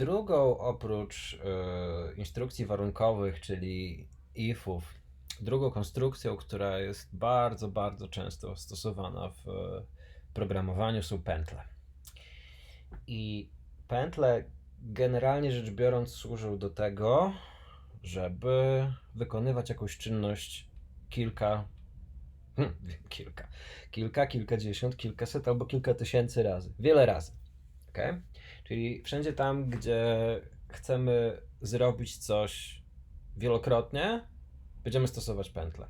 Drugą oprócz e, instrukcji warunkowych, czyli ifów, drugą konstrukcją, która jest bardzo, bardzo często stosowana w e, programowaniu są pętle. I pętle generalnie rzecz biorąc służą do tego, żeby wykonywać jakąś czynność kilka, hmm, kilka, kilka, kilkadziesiąt, kilkaset albo kilka tysięcy razy, wiele razy. Okay? Czyli wszędzie tam, gdzie chcemy zrobić coś wielokrotnie, będziemy stosować pętle.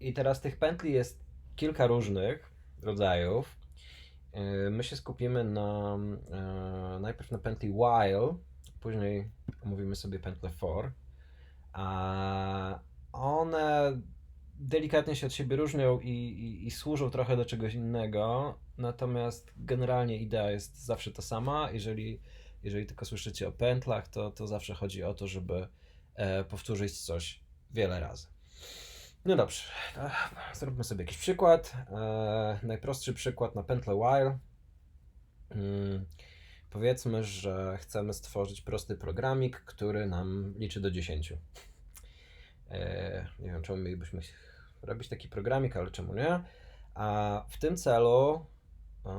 I teraz tych pętli jest kilka różnych rodzajów. Yy, My się skupimy na e, najpierw na pętli while, później omówimy sobie pętlę for. A one delikatnie się od siebie różnią i, i, i służą trochę do czegoś innego, natomiast generalnie idea jest zawsze ta sama. Jeżeli, jeżeli tylko słyszycie o pętlach, to, to zawsze chodzi o to, żeby e, powtórzyć coś wiele razy. No dobrze, zróbmy sobie jakiś przykład. E, najprostszy przykład na pętlę while. Mm, powiedzmy, że chcemy stworzyć prosty programik, który nam liczy do 10. E, nie wiem, czemu mielibyśmy robić taki programik, ale czemu nie? A w tym celu e,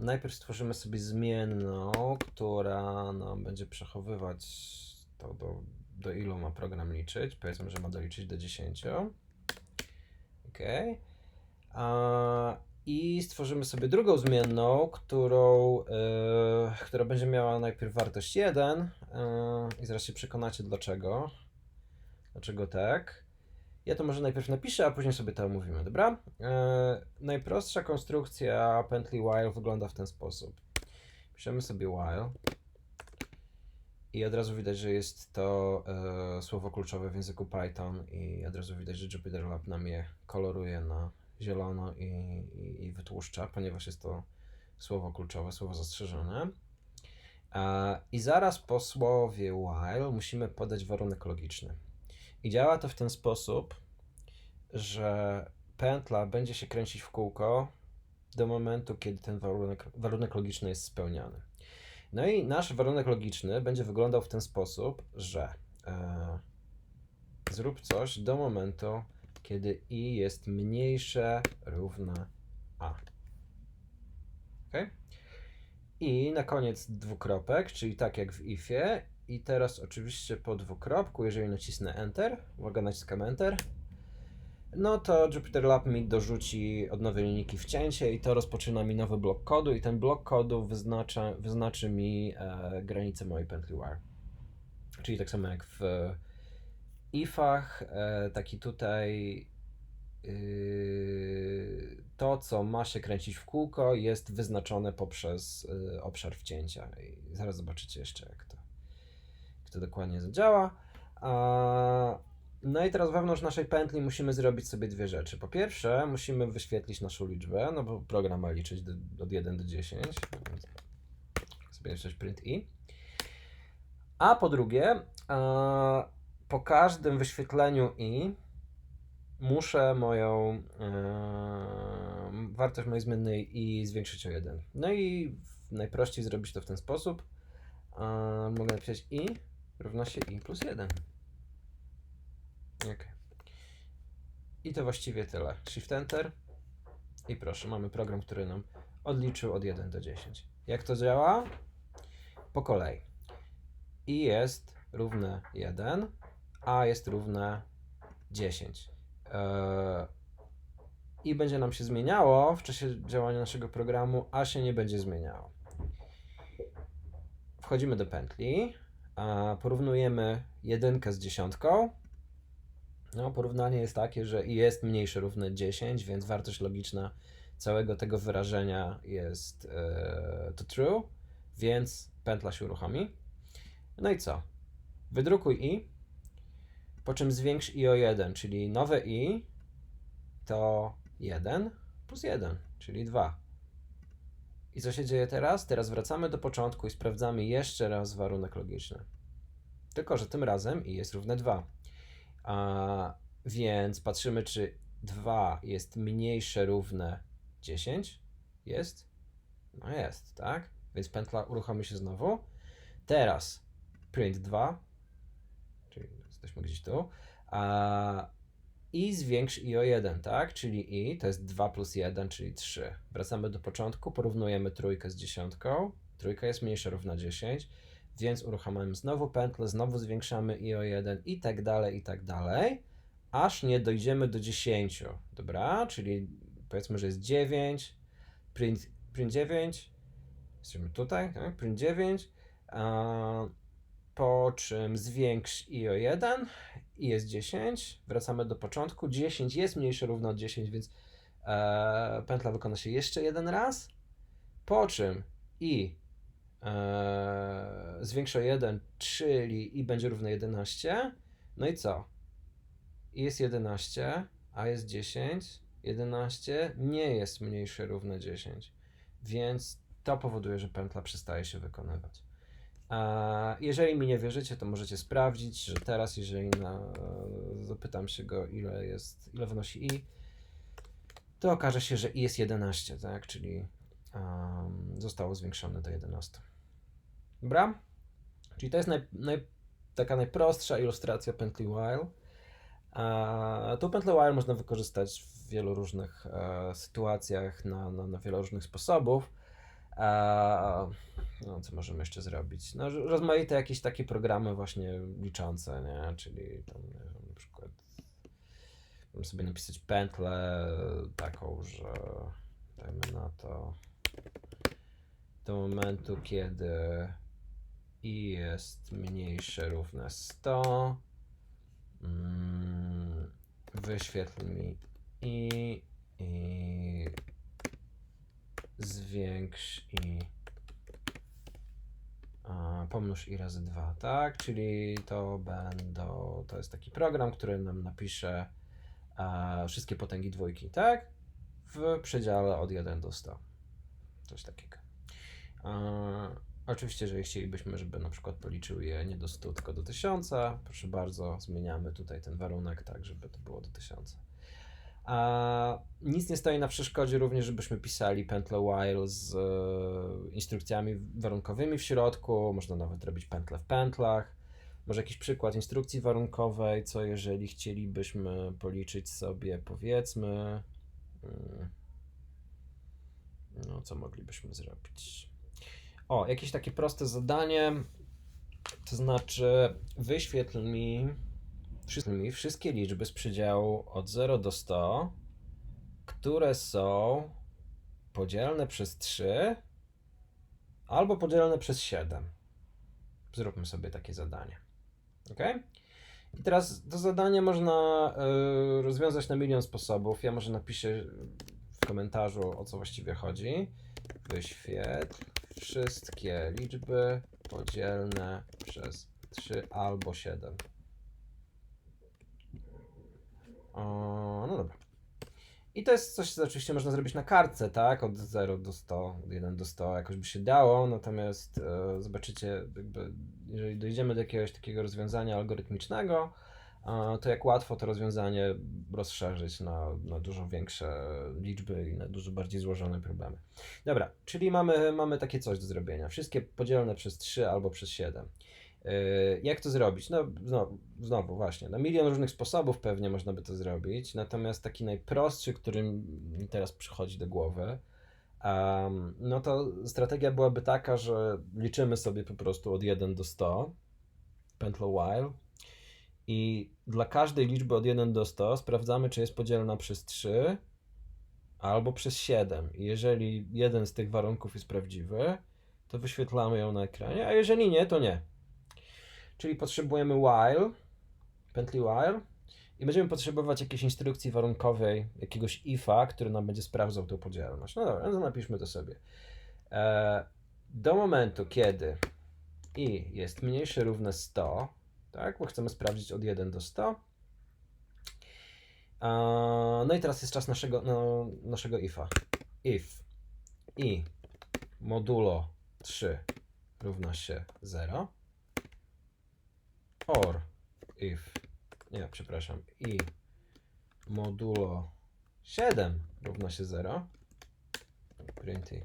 najpierw stworzymy sobie zmienną, która nam będzie przechowywać to do, do ilu ma program liczyć. Powiedzmy, że ma doliczyć do 10. OK. A, I stworzymy sobie drugą zmienną, którą, e, która będzie miała najpierw wartość 1. e, I zaraz się przekonacie dlaczego. Dlaczego tak? Ja to może najpierw napiszę, a później sobie to omówimy, dobra? E, najprostsza konstrukcja pętli while wygląda w ten sposób. Piszemy sobie while i od razu widać, że jest to e, słowo kluczowe w języku Python i od razu widać, że JupyterLab nam je koloruje na zielono i, i, i wytłuszcza, ponieważ jest to słowo kluczowe, słowo zastrzeżone. E, I zaraz po słowie while musimy podać warunek logiczny. I działa to w ten sposób, że pętla będzie się kręcić w kółko do momentu, kiedy ten warunek, warunek logiczny jest spełniany. No i nasz warunek logiczny będzie wyglądał w ten sposób, że e, zrób coś do momentu, kiedy i jest mniejsze równe a. Ok? I na koniec dwukropek, czyli tak jak w ifie. I teraz oczywiście po dwukropku, jeżeli nacisnę Enter, uwaga, naciskam Enter, no to JupyterLab mi dorzuci od nowej linijki wcięcie i to rozpoczyna mi nowy blok kodu i ten blok kodu wyznacza, wyznaczy mi e, granicę mojej pętli while. Czyli tak samo jak w ifach, e, taki tutaj yy, to, co ma się kręcić w kółko, jest wyznaczone poprzez y, obszar wcięcia. I zaraz zobaczycie jeszcze, jak to, to dokładnie zadziała. No i teraz wewnątrz naszej pętli musimy zrobić sobie dwie rzeczy. Po pierwsze, musimy wyświetlić naszą liczbę, no bo program ma liczyć od 1 do 10. Więc sobie jeszcze print i. A po drugie, po każdym wyświetleniu i muszę moją e, wartość mojej zmiennej i zwiększyć o 1. No i najprościej zrobić to w ten sposób. Mogę napisać i równa się i plus 1. Ok. I to właściwie tyle. Shift Enter. I proszę, mamy program, który nam odliczył od 1 do 10. Jak to działa? Po kolei. I jest równe 1, a jest równe 10. Eee, I będzie nam się zmieniało w czasie działania naszego programu, a się nie będzie zmieniało. Wchodzimy do pętli, porównujemy jedynkę z dziesiątką. No, porównanie jest takie, że i jest mniejsze równe 10, więc wartość logiczna całego tego wyrażenia jest e, to true, więc pętla się uruchomi. No i co? Wydrukuj i, po czym zwiększ i o 1, czyli nowe i to 1 plus 1, czyli 2. I co się dzieje teraz? Teraz wracamy do początku i sprawdzamy jeszcze raz warunek logiczny. Tylko, że tym razem i jest równe 2. A, więc patrzymy, czy 2 jest mniejsze równe 10. Jest? No jest, tak? Więc pętla uruchomi się znowu. Teraz print 2, czyli jesteśmy gdzieś tu, a i zwiększ i o 1, tak? Czyli i to jest 2 plus 1, czyli 3. Wracamy do początku, porównujemy trójkę z dziesiątką. Trójka jest mniejsza równa 10, więc uruchamiamy znowu pętlę, znowu zwiększamy i o 1 i tak dalej, i tak dalej, aż nie dojdziemy do 10. Dobra? Czyli powiedzmy, że jest 9, print, print 9, jesteśmy tutaj, tak? print 9, a, po czym zwiększ i o 1 i jest 10. Wracamy do początku. 10 jest mniejsze równo od 10, więc e, pętla wykona się jeszcze jeden raz. Po czym i e, zwiększa o 1, czyli i będzie równe 11. No i co? I jest 11, a jest 10. 11 nie jest mniejsze równe 10, więc to powoduje, że pętla przestaje się wykonywać. Jeżeli mi nie wierzycie, to możecie sprawdzić, że teraz, jeżeli na, zapytam się go, ile jest, ile wynosi i, to okaże się, że i jest 11, tak? Czyli um, zostało zwiększone do 11. Dobra? Czyli to jest naj, naj, taka najprostsza ilustracja pętli while. A tą pętlę while można wykorzystać w wielu różnych e, sytuacjach, na, na, na wiele różnych sposobów. No, co możemy jeszcze zrobić? No, rozmaite jakieś takie programy właśnie liczące, nie? Czyli tam, nie wiem, na przykład możemy sobie napisać pętlę taką, że dajmy na to do momentu, kiedy i jest mniejsze równe 100 mm, wyświetl mi i, i zwiększ i a, pomnóż i razy 2, tak? Czyli to będą, to jest taki program, który nam napisze a, wszystkie potęgi dwójki, tak? W przedziale od 1 do 100. Coś takiego. A, oczywiście, jeżeli chcielibyśmy, żeby na przykład policzył je nie do 100, tylko do 1000, proszę bardzo, zmieniamy tutaj ten warunek tak, żeby to było do 1000. A nic nie stoi na przeszkodzie również, żebyśmy pisali pętlę while z e, instrukcjami warunkowymi w środku. Można nawet robić pętle w pętlach. Może jakiś przykład instrukcji warunkowej, co jeżeli chcielibyśmy policzyć sobie, powiedzmy. mm, No, co moglibyśmy zrobić? O, jakieś takie proste zadanie. To znaczy, wyświetl mi wszystkie, wszystkie liczby z przedziału od 0 do 100, które są podzielne przez 3 albo podzielone przez 7. Zróbmy sobie takie zadanie. Ok? I teraz to zadanie można y, rozwiązać na milion sposobów. Ja może napiszę w komentarzu o co właściwie chodzi. Wyświetl wszystkie liczby podzielne przez 3 albo 7. O, no dobra. I to jest coś, co oczywiście można zrobić na kartce, tak? Od 0 do 100, od 1 do 100, jakoś by się dało, natomiast e, zobaczycie, jakby, jeżeli dojdziemy do jakiegoś takiego rozwiązania algorytmicznego, e, to jak łatwo to rozwiązanie rozszerzyć na, na dużo większe liczby i na dużo bardziej złożone problemy. Dobra, czyli mamy, mamy takie coś do zrobienia. Wszystkie podzielone przez 3 albo przez 7. Yy, Jak to zrobić? No, znowu, znowu, właśnie, na milion różnych sposobów pewnie można by to zrobić, natomiast taki najprostszy, który mi teraz przychodzi do głowy, um, no to strategia byłaby taka, że liczymy sobie po prostu od 1 do 100, pętlą while, i dla każdej liczby od 1 do 100 sprawdzamy, czy jest podzielona przez 3 albo przez 7. I jeżeli jeden z tych warunków jest prawdziwy, to wyświetlamy ją na ekranie, a jeżeli nie, to nie. Czyli potrzebujemy while, pętli while i będziemy potrzebować jakiejś instrukcji warunkowej, jakiegoś ifa, który nam będzie sprawdzał tą podzielność. No dobra, no napiszmy to sobie. E, do momentu, kiedy i jest mniejsze równe 100, tak, bo chcemy sprawdzić od 1 do 100. E, no i teraz jest czas naszego, no, naszego ifa. If i modulo 3 równa się 0 or if, nie, przepraszam, i modulo 7 równa się 0, print i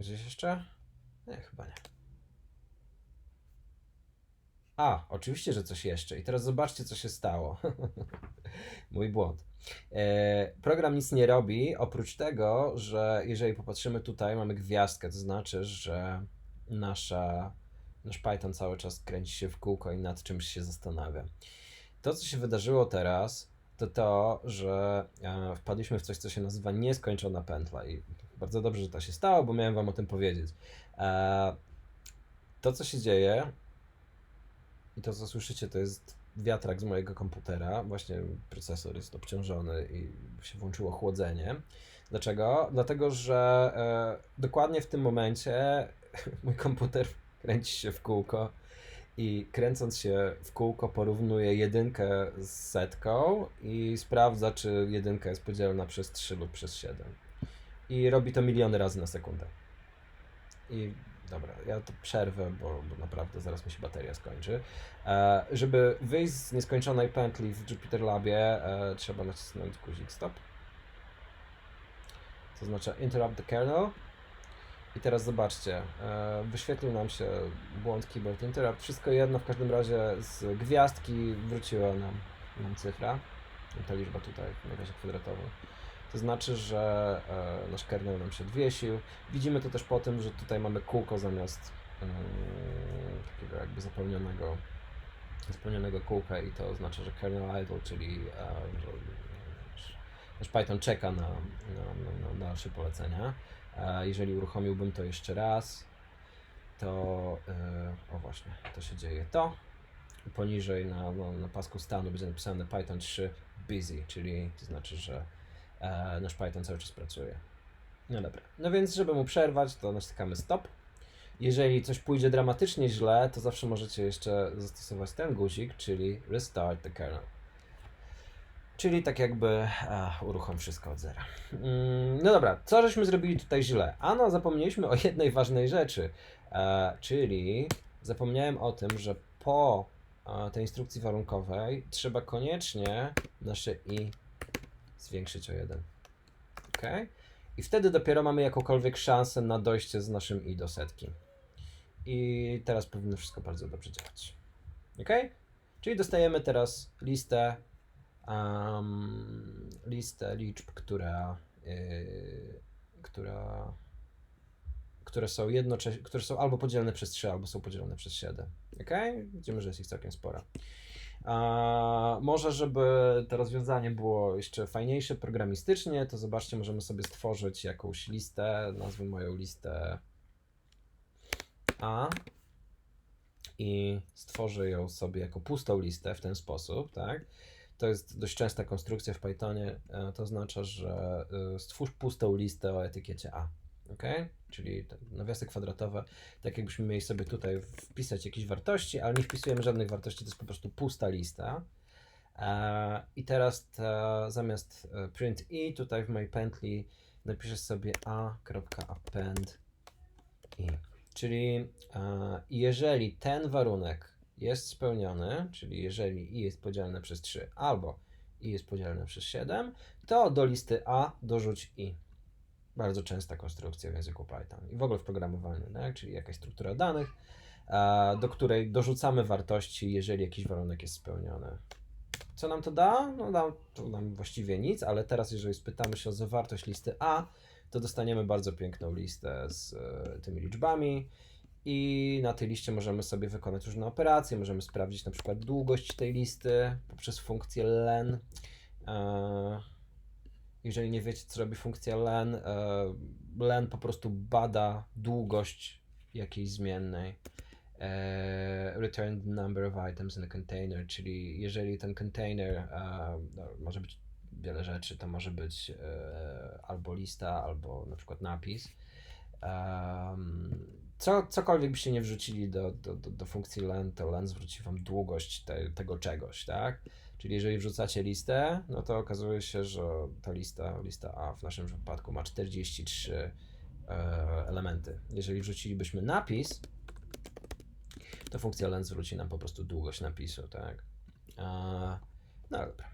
Gdzieś jeszcze? Nie, chyba nie. A, oczywiście, że coś jeszcze. I teraz zobaczcie, co się stało. Mój błąd. E, program nic nie robi, oprócz tego, że jeżeli popatrzymy tutaj, mamy gwiazdkę, to znaczy, że nasza, nasz Python cały czas kręci się w kółko i nad czymś się zastanawia. To, co się wydarzyło teraz, to to, że e, wpadliśmy w coś, co się nazywa nieskończona pętla. I bardzo dobrze, że to się stało, bo miałem Wam o tym powiedzieć. E, to, co się dzieje, i to, co słyszycie, to jest wiatrak z mojego komputera. Właśnie procesor jest obciążony i się włączyło chłodzenie. Dlaczego? Dlatego, że e, dokładnie w tym momencie mój komputer kręci się w kółko i kręcąc się w kółko porównuje jedynkę z setką i sprawdza, czy jedynka jest podzielona przez 3 lub przez 7. I robi to miliony razy na sekundę. I dobra, ja to przerwę, bo, bo naprawdę zaraz mi się bateria skończy. E, żeby wyjść z nieskończonej pętli w Jupyter Labie, e, trzeba nacisnąć guzik stop. To znaczy interrupt the kernel. I teraz zobaczcie, e, wyświetlił nam się błąd keyboard interrupt. Wszystko jedno, w każdym razie z gwiazdki wróciła nam, nam cyfra. Ta liczba tutaj w nawiasie kwadratowym. To znaczy, że e, nasz kernel nam się odwiesił. Widzimy to też po tym, że tutaj mamy kółko zamiast e, takiego jakby zapełnionego, zapełnionego kółka i to oznacza, że kernel idle, czyli nasz, nasz Python czeka na, na, na, na dalsze polecenia. Jeżeli uruchomiłbym to jeszcze raz, to e, o właśnie, to się dzieje to. Poniżej na, na, na pasku stanu będzie napisane Python 3 busy, czyli to znaczy, że e, nasz Python cały czas pracuje. No dobra. No więc, żeby mu przerwać, to naciskamy stop. Jeżeli coś pójdzie dramatycznie źle, to zawsze możecie jeszcze zastosować ten guzik, czyli restart the kernel. Czyli tak jakby a, uruchom wszystko od zera. Mm, no dobra, co żeśmy zrobili tutaj źle? Ano, zapomnieliśmy o jednej ważnej rzeczy, e, czyli zapomniałem o tym, że po e, tej instrukcji warunkowej trzeba koniecznie nasze i zwiększyć o jeden. Ok? I wtedy dopiero mamy jakąkolwiek szansę na dojście z naszym i do setki. I teraz powinno wszystko bardzo dobrze działać. Ok? Czyli dostajemy teraz listę um, listę liczb, która, yy, która, które, są jednocze- które są albo podzielone przez 3, albo są podzielone przez 7. Ok? Widzimy, że jest ich całkiem spora. A, może, żeby to rozwiązanie było jeszcze fajniejsze programistycznie, to zobaczcie, możemy sobie stworzyć jakąś listę, nazwę moją listę A i stworzę ją sobie jako pustą listę w ten sposób, tak? To jest dość częsta konstrukcja w Pythonie. e, To oznacza, że e, stwórz pustą listę o etykiecie A. ok? Czyli te nawiasy kwadratowe, tak jakbyśmy mieli sobie tutaj wpisać jakieś wartości, ale nie wpisujemy żadnych wartości, to jest po prostu pusta lista. E, I teraz ta, zamiast print i tutaj w mojej pętli napiszę sobie a.append i. Czyli jeżeli ten warunek jest spełniony, czyli jeżeli i jest podzielone przez 3 albo i jest podzielone przez 7, to do listy a dorzuć i. Bardzo częsta konstrukcja w języku Python i w ogóle w programowaniu, tak? czyli jakaś struktura danych, e, do której dorzucamy wartości, jeżeli jakiś warunek jest spełniony. Co nam to da? No da to nam właściwie nic, ale teraz jeżeli spytamy się o zawartość listy A, to dostaniemy bardzo piękną listę z e, tymi liczbami i na tej liście możemy sobie wykonać różne operacje, możemy sprawdzić na przykład długość tej listy poprzez funkcję len. E, jeżeli nie wiecie, co robi funkcja len, e, len po prostu bada długość jakiejś zmiennej. E, return the number of items in a container, czyli jeżeli ten container no, może być wiele rzeczy, to może być albo lista, albo na przykład napis. Co, cokolwiek byście nie wrzucili do, do, do, do funkcji len, to len zwróci wam długość te, tego czegoś, tak? Czyli jeżeli wrzucacie listę, no to okazuje się, że ta lista, lista A w naszym wypadku ma 43 e, elementy. Jeżeli wrzucilibyśmy napis, to funkcja len zwróci nam po prostu długość napisu, tak? E, no dobra.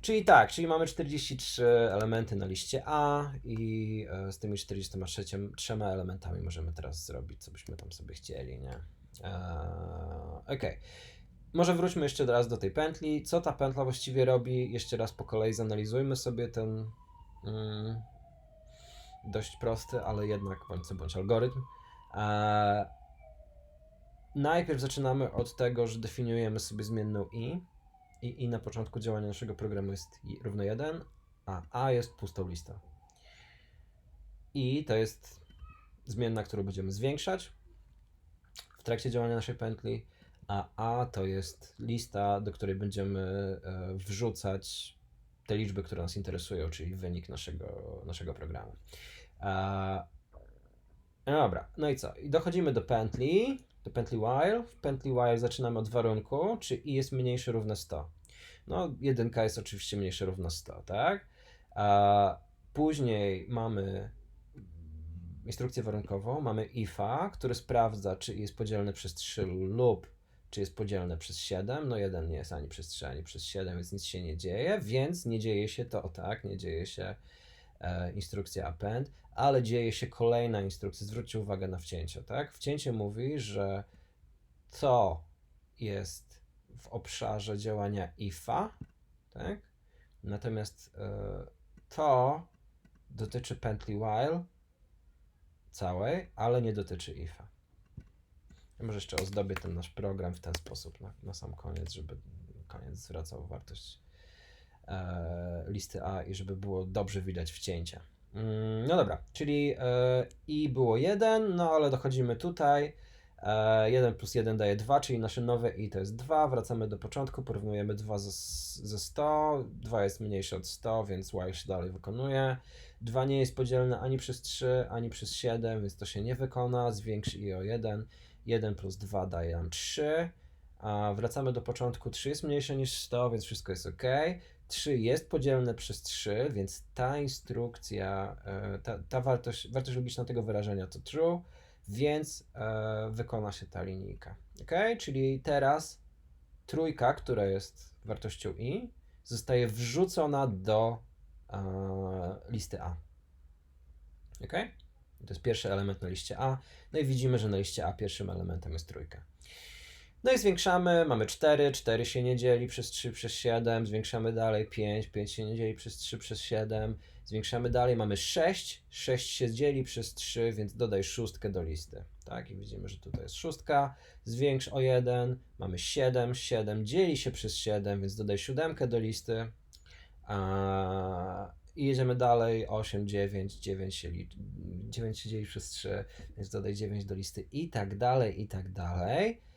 Czyli tak, czyli mamy 43 elementy na liście A i e, z tymi 43 trzema elementami możemy teraz zrobić, co byśmy tam sobie chcieli, nie? Eee, ok. Może wróćmy jeszcze raz do tej pętli. Co ta pętla właściwie robi? Jeszcze raz po kolei zanalizujmy sobie ten mm, dość prosty, ale jednak bądź co bądź algorytm. Eee, najpierw zaczynamy od tego, że definiujemy sobie zmienną i i, i na początku działania naszego programu jest równo 1, a a jest pustą listą. I to jest zmienna, którą będziemy zwiększać w trakcie działania naszej pętli, a a to jest lista, do której będziemy e, wrzucać te liczby, które nas interesują, czyli wynik naszego, naszego programu. E, no dobra, no i co? I dochodzimy do pętli, do pętli while. W pętli while zaczynamy od warunku, czy i jest mniejsze równe 100. No, jedynka jest oczywiście mniejsze równo 100, tak? A później mamy instrukcję warunkową, mamy ifa, który sprawdza, czy jest podzielne przez 3 lub czy jest podzielne przez 7. No jeden nie jest ani przez 3, ani przez 7, więc nic się nie dzieje, więc nie dzieje się to tak, nie dzieje się instrukcja append, ale dzieje się kolejna instrukcja. Zwróćcie uwagę na wcięcie, tak? Wcięcie mówi, że to jest w obszarze działania IFA, tak? Natomiast e, to dotyczy pętli while całej, ale nie dotyczy IFA. Ja może jeszcze ozdobię ten nasz program w ten sposób na, na sam koniec, żeby koniec zwracał wartość e, listy A i żeby było dobrze widać wcięcia. Mm, no dobra, czyli e, i było 1, no ale dochodzimy tutaj. 1 plus 1 daje 2, czyli nasze nowe i to jest 2. Wracamy do początku, porównujemy 2 ze, ze 100. 2 jest mniejsze od 100, więc y się dalej wykonuje. 2 nie jest podzielne ani przez 3, ani przez 7, więc to się nie wykona. Zwiększy i o 1. 1 plus 2 daje nam 3. A wracamy do początku. 3 jest mniejsze niż 100, więc wszystko jest ok. 3 jest podzielne przez 3, więc ta instrukcja, e, ta, ta wartość, wartość logiczna tego wyrażenia to true, więc e, wykona się ta linijka. Ok? Czyli teraz trójka, która jest wartością i, zostaje wrzucona do e, listy A. Ok? To jest pierwszy element na liście A. No i widzimy, że na liście A pierwszym elementem jest trójka. No i zwiększamy, mamy 4, 4 się nie dzieli przez 3 przez 7, zwiększamy dalej 5, 5 się nie dzieli przez 3 przez 7, zwiększamy dalej, mamy 6, 6 się dzieli przez 3, więc dodaj szóstkę do listy. Tak, i widzimy, że tutaj jest szóstka, zwiększ o 1, mamy 7, 7 dzieli się przez 7, więc dodaj siódemkę do listy. A, I jedziemy dalej, 8, 9, 9 się, 9 się dzieli przez 3, więc dodaj 9 do listy i tak dalej, i tak dalej.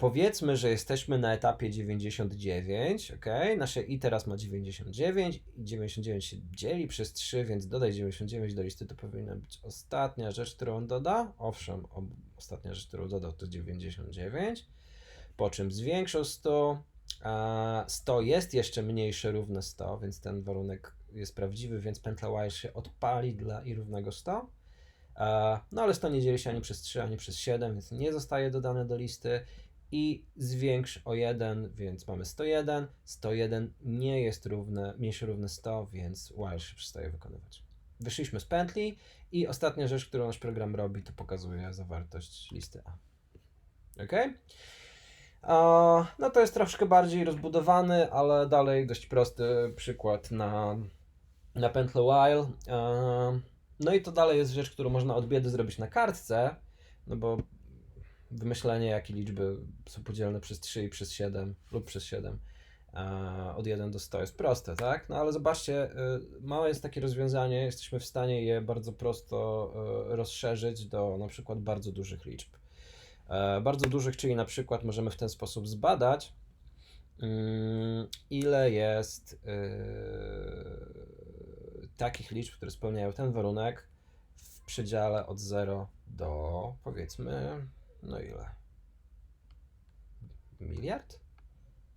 Powiedzmy, że jesteśmy na etapie 99, ok? Nasze i teraz ma 99 i 99 się dzieli przez 3, więc dodaj 99 do listy, to powinna być ostatnia rzecz, którą doda. Owszem, ostatnia rzecz, którą dodał to 99, po czym zwiększył 100, a 100 jest jeszcze mniejsze równe 100, więc ten warunek jest prawdziwy, więc pętla while się odpali dla i równego 100. No ale 100 nie dzieli się ani przez 3, ani przez 7, więc nie zostaje dodane do listy i zwiększ o 1, więc mamy 101. 101 nie jest równe, mniejsze równe 100, więc while się przestaje wykonywać. Wyszliśmy z pętli i ostatnia rzecz, którą nasz program robi, to pokazuje zawartość listy A. Ok? No to jest troszkę bardziej rozbudowany, ale dalej dość prosty przykład na, na pętlę while. No i to dalej jest rzecz, którą można od biedy zrobić na kartce, no bo wymyślenie, jakie liczby są podzielone przez 3 i przez 7 lub przez 7 od 1 do 100 jest proste, tak? No ale zobaczcie, y, małe jest takie rozwiązanie, jesteśmy w stanie je bardzo prosto y, rozszerzyć do na przykład bardzo dużych liczb. E, bardzo dużych, czyli na przykład możemy w ten sposób zbadać, mm, ile jest y, takich liczb, które spełniają ten warunek w przedziale od 0 do powiedzmy no ile? Miliard?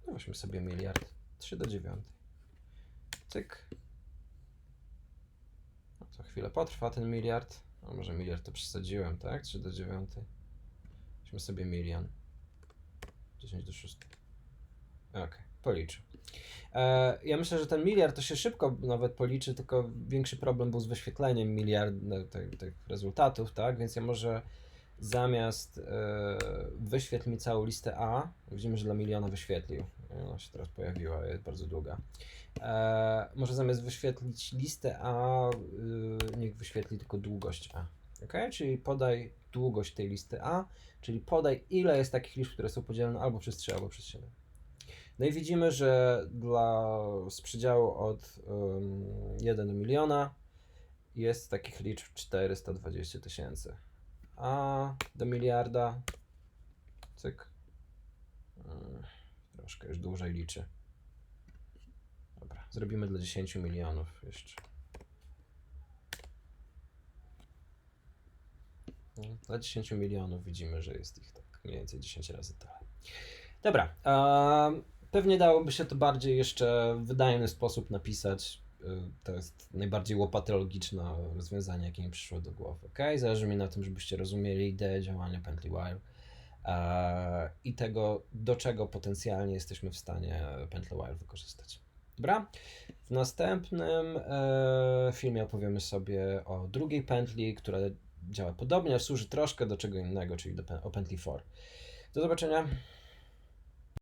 No weźmy sobie miliard. 3 do 9. Cyk. No co chwilę potrwa ten miliard. A może miliard to przesadziłem, tak? 3 do 9. Weźmy sobie milion. 10 do 6. Ok. policzy. E, ja myślę, że ten miliard to się szybko nawet policzy, tylko większy problem był z wyświetleniem miliard tych, tych rezultatów, tak? Więc ja może zamiast e, wyświetl mi całą listę A, widzimy, że dla miliona wyświetlił. Ona się teraz pojawiła, jest bardzo długa. E, może zamiast wyświetlić listę A, y, niech wyświetli tylko długość A. Ok? Czyli podaj długość tej listy A, czyli podaj ile jest takich liczb, które są podzielone albo przez 3, albo przez 7. No i widzimy, że dla z od um, 1 do miliona jest takich liczb 420 tysięcy. A do miliarda cyk. Mm, Troszkę już dłużej liczy. Dobra, zrobimy dla 10 milionów jeszcze. No, Dla 10 milionów widzimy, że jest ich tak mniej więcej 10 razy tyle. Dobra, pewnie dałoby się to bardziej jeszcze w wydajny sposób napisać. Y, To jest najbardziej łopatologiczne rozwiązanie, jakie mi przyszło do głowy. Okay? Zależy mi na tym, żebyście rozumieli ideę działania Pentlywire e, i tego, do czego potencjalnie jesteśmy w stanie Pentlywire wykorzystać. Dobra? W następnym e, filmie opowiemy sobie o drugiej pętli, która działa podobnie, ale służy troszkę do czego innego, czyli do, o pętli for. Do zobaczenia.